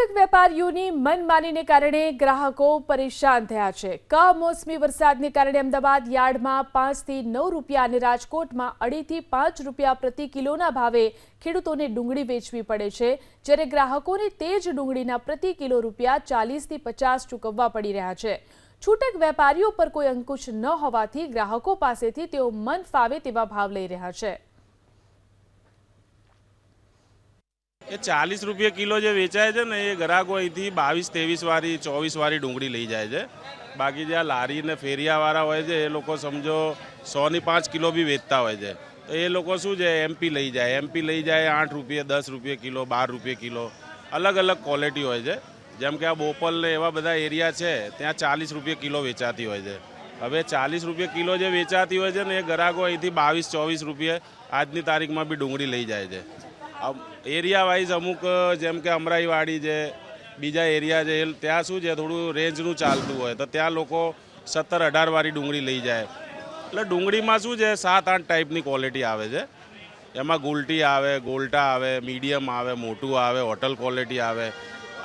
છૂટક વેપારીઓની મનમાનીને કારણે ગ્રાહકો પરેશાન થયા છે. કમોસમી વરસાદને કારણે અમદાવાદ યાર્ડમાં પાંચથી નવ રૂપિયા અને રાજકોટમાં અઢીથી પાંચ રૂપિયા પ્રતિ કિલોના ભાવે ખેડૂતોને ડુંગળી વેચવી પડે છે. જ્યારે ગ્રાહકોને તે જ ડુંગળીના પ્રતિ કિલો રૂપિયા ચાલીસથી પચાસ ચૂકવવા પડી રહ્યા છે. છૂટક વેપારીઓ પર કોઈ અંકુશ ન હોવાથી ગ્રાહકો પાસેથી તેઓ મન ફાવે તેવા ભાવ લઈ રહ્યા છે. એ ચાલીસ રૂપિયા કિલો જે વેચાય છે ને, એ ગ્રાહકો અહીંથી બાવીસ, ત્રેવીસ વાળી, ચોવીસ વાળી ડુંગળી લઈ જાય છે. બાકી જે આ લારી ને ફેરિયાવાળા હોય છે, એ લોકો સમજો સોની પાંચ કિલો બી વેચતા હોય છે. તો એ લોકો શું છે એમપી લઈ જાય. એમપી લઈ જાય આઠ રૂપિયા, દસ રૂપિયા કિલો, બાર રૂપિયા કિલો. અલગ અલગ ક્વોલિટી હોય છે. જેમ કે આ બોપલ ને એવા બધા એરિયા છે, ત્યાં ચાલીસ રૂપિયા કિલો વેચાતી હોય છે. હવે ચાલીસ રૂપિયા કિલો જે વેચાતી હોય છે ને, એ ગ્રાહકો અહીંથી બાવીસ, ચોવીસ રૂપિયા આજની તારીખમાં બી ડુંગળી લઈ જાય છે. એરિયા વાઇઝ અમુક જેમ કે અમરાઈવાડી છે, બીજા એરિયા છે ત્યાં શું છે, થોડું રેન્જનું ચાલતું હોય, તો ત્યાં લોકો સત્તર અઢાર વાળી ડુંગળી લઈ જાય. એટલે ડુંગળીમાં શું છે, સાત આઠ ટાઈપની ક્વોલિટી આવે છે. એમાં ગુલટી આવે, ગોલ્ટા આવે મીડિયમ આવે, મોટું આવે હોટલ ક્વોલિટી આવે.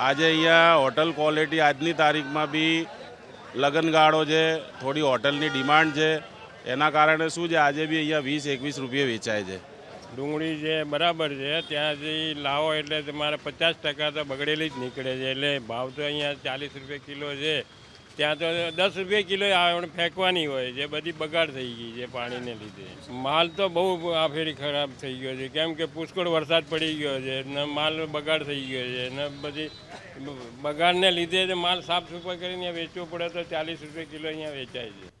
આજે અહીંયા હોટલ ક્વોલિટી આજની તારીખમાં બી લગનગાળો છે, થોડી હોટલની ડિમાન્ડ છે. એના કારણે શું છે, આજે બી અહીંયા વીસ, એકવીસ રૂપિયા વેચાય છે. ડુંગળી જે બરાબર છે, ત્યાંથી લાવો એટલે તમારે પચાસ ટકા તો બગડેલી જ નીકળે છે. એટલે ભાવ તો અહીંયા ચાલીસ રૂપિયા કિલો છે. ત્યાં તો દસ રૂપિયા કિલો આવે ફેંકવાની હોય છે, બધી બગાડ થઈ ગઈ છે પાણીને લીધે. માલ તો બહુ આ ફેરી ખરાબ થઈ ગયો છે. કેમ કે પુષ્કળ વરસાદ પડી ગયો છે, ને માલ બગાડ થઈ ગયો છે, ને બધી બગાડને લીધે માલ સાફ સફાઈ કરીને વેચવો પડે તો ચાલીસ રૂપિયા કિલો અહીંયા વેચાય છે.